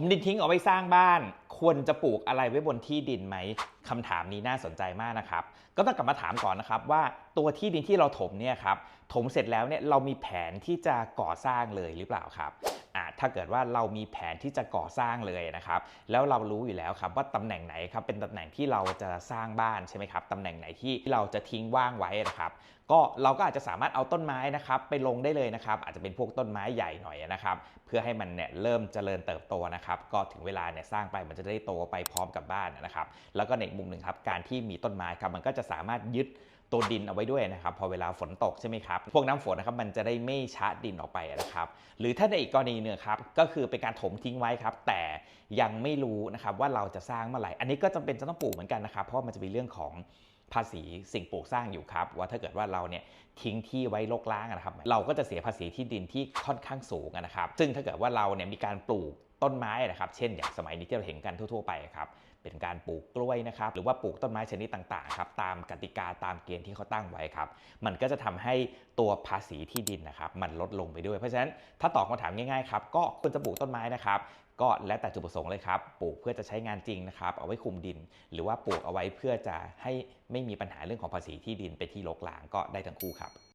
มดินทิ้งเอาไว้สร้างบ้าน ควรจะปลูกอะไรไว้บนที่ดินไหมคำถามนี้น่าสนใจมากนะครับ ก็ต้องกลับมาถามก่อนนะครับว่าตัวที่ดินที่เราถมเนี่ยครับถมเสร็จแล้วเนี่ยเรามีแผนที่จะก่อสร้างเลยหรือเปล่าครับถ้าเกิดว่าเรามีแผนที่จะก่อสร้างเลยนะครับ แล้วเรารู้อยู่แล้วครับว่าตำแหน่งไหนครับเป็นตำแหน่งที่เราจะสร้างบ้านใช่ไหมครับตำแหน่งไหนที่เราจะทิ้งว่างไว้นะครับ ก็เราก็อาจจะสามารถเอาต้นไม้นะครับไปลงได้เลยนะครับ อาจจะเป็นพวกต้นไม้ใหญ่หน่อยนะครับ เพื่อให้มันเนี่ยเริ่มเจริญเติบโตนะครับ ก็ถึงเวลาเนี่ยสร้างไปมันจะได้โตไปพร้อมกับบ้านนะครับ แล้วก็ในมุมหนึ่งครับการที่มีต้นไม้ครับมันก็จะสามารถยึดตัวดินเอาไว้ด้วยนะครับ พอเวลาฝนตกใช่ไหมครับ พวกน้ำฝนนะครับมันจะได้ไม่ชะดินออกไปนะครับ หรือถ้าในอีกกรณีหนึ่งครับก็คือเป็นการถมทิ้งไว้ครับ แต่ยังไม่รู้นะครับว่าเราจะสร้างเมื่อไหร่ อันนี้ก็จำเป็นจะต้องปลูกเหมือนกันนะครับ เพราะมันจะมีเรื่องของ ภาษีสิ่งปลูกสร้างอยู่ครับ ว่าถ้าเกิดว่าเราเนี่ยทิ้งที่ไว้รกร้างนะครับ เราก็จะเสียภาษีที่ดินที่ค่อนข้างสูงนะครับ ซึ่งถ้าเกิดว่าเราเนี่ยมีการปลูก ต้นไม้นะครับ เช่นอย่างสมัยนี้ที่เราเห็นกันทั่วๆไปครับเป็นการปลูกกล้วยนะครับ หรือว่าปลูกต้นไม้ชนิดต่างๆครับตามกติกาตามเกณฑ์ที่เขาตั้งไว้ครับ มันก็จะทำให้ตัวภาษีที่ดินนะครับ มันลดลงไปด้วยเพราะฉะนั้นถ้าตอบคำถามง่ายๆครับก็ควรจะปลูกต้นไม้นะครับ ก็แล้วแต่จุดประสงค์เลยครับปลูกเพื่อจะใช้งานจริงนะครับ เอาไว้คุมดิน หรือว่าปลูกเอาไว้เพื่อจะให้ไม่มีปัญหาเรื่องของภาษีที่ดินเป็นที่รกร้างก็ได้ทั้งคู่ครับ